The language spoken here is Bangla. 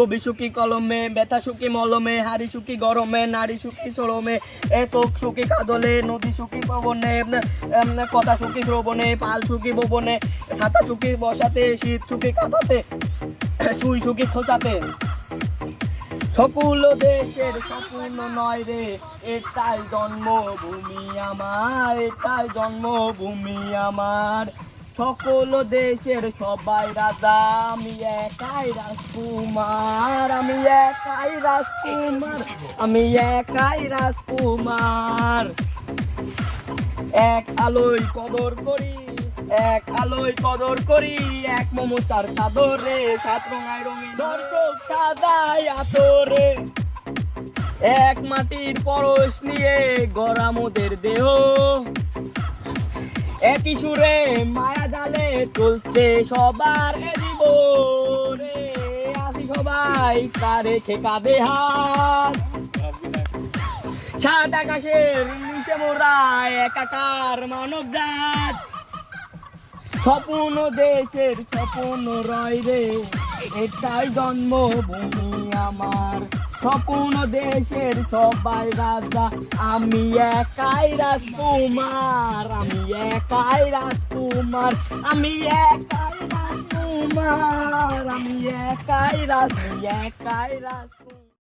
কবি সুখী কলমে, ব্যথা সুখী মলমে, হাড়ি সুখী গরমে নারী সুখী সরমে এত সুখী কাদলে, নদী সুখী পবনে কথা সুখী শ্রবণে, পাল সুখী ভবনে, ছাতা সুখী বসাতে, শীত সুখী কাঁথাতে সুই সুখী খোঁচাতে। সকল দেশের স্বপ্ন নয় রে, এটাই জন্মভূমি আমার, এটাই জন্মভূমি আমার। সকল দেশের সবাই রাজা, আমি একাই রাজকুমার, আমি একাই রাজকুমার, আমি একাই রাজকুমার। এক আলোয় কদর করি, এক আলোয় কদর করি, এক মমতার চাদরে, সাত রঙায় রঙিন দর্শক সাদাই আতরে। এক মাটির পরশ নিয়ে গড়া মোদের দেহ। একই সুরে মায়া জালে চলছে সবার আসি সবাই কারে খেকাবে হাত। সাত আকাশের নিচে মোরা একাকার মানব জাত। স্বপ্ন দেশের স্বপ্ন রয় রে, এটাই জন্মভূমি আমার। স্বপ্ন দেশের সবাই রাজা। আমি একাই রাজকুমার, আমি একাই রাজকুমার, আমি একাই রাজকুমার, আমি একাই রাজ একাই রাজ